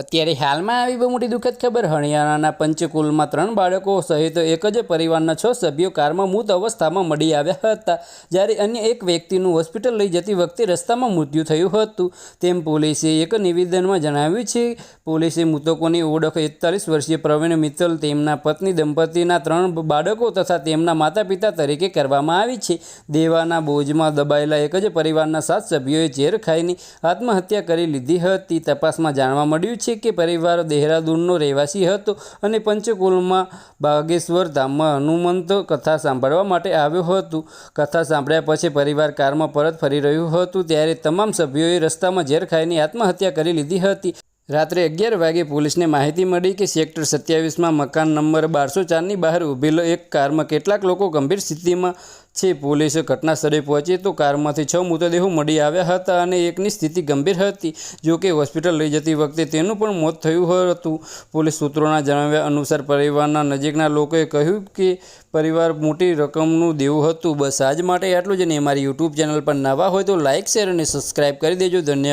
અત્યારે હાલમાં આવી બહુ મોટી દુઃખદ ખબર. હરિયાણાના પંચકુલમાં ત્રણ બાળકો સહિત એક જ પરિવારના છ સભ્યો કારમાં મૃત અવસ્થામાં મળી આવ્યા હતા. જ્યારે અન્ય એક વ્યક્તિનું હોસ્પિટલ લઈ જતી વખતે રસ્તામાં મૃત્યુ થયું હતું. તેમ પોલીસે એક નિવેદનમાં જણાવ્યું છે, પોલીસે મૃતકોની ઓળખ એકતાલીસ વર્ષીય પ્રવીણ મિત્તલ, તેમના પત્ની દંપતીના ત્રણ બાળકો તથા તેમના માતા પિતા તરીકે કરવામાં આવી છે. દેવાના બોજમાં દબાયેલા એક જ પરિવારના સાત સભ્યોએ ઝેર ખાઈને આત્મહત્યા કરી લીધી હતી. તપાસમાં જાણવા મળ્યું છે કે પરિવાર દહેરાદૂનનો રહેવાસી હતો અને પંચકુલમાં બાગેશ્વર ધામમાં હનુમંત કથા સાંભળવા માટે આવ્યો હતો. કથા સાંભળ્યા પછી પરિવાર કારમાં પરત ફરી રહ્યું હતું, ત્યારે તમામ સભ્યોએ રસ્તામાં ઝેર ખાઈને આત્મહત્યા કરી લીધી હતી. રાત્રે અગિયાર વાગે પોલીસને માહિતી મળી કે સેક્ટર સત્યાવીસમાં મકાન નંબર બારસો ચારની બહાર ઊભેલો એક કારમાં કેટલાક લોકો ગંભીર સ્થિતિમાં છે. પોલીસે ઘટના સ્થળે પહોંચી તો કારમાંથી છ મૃતદેહો મળી આવ્યા હતા અને એકની સ્થિતિ ગંભીર હતી. જો કે હોસ્પિટલ લઈ જતી વખતે તેનું પણ મોત થયું હતું. પોલીસ સૂત્રોના જણાવ્યા અનુસાર પરિવારના નજીકના લોકોએ કહ્યું કે પરિવાર મોટી રકમનું દેવું હતું. બસ આજ માટે આટલું જ અને અમારી યુટ્યુબ ચેનલ પર નવા હોય તો લાઇક શેર અને સબસ્ક્રાઈબ કરી દેજો. ધન્યવાદ.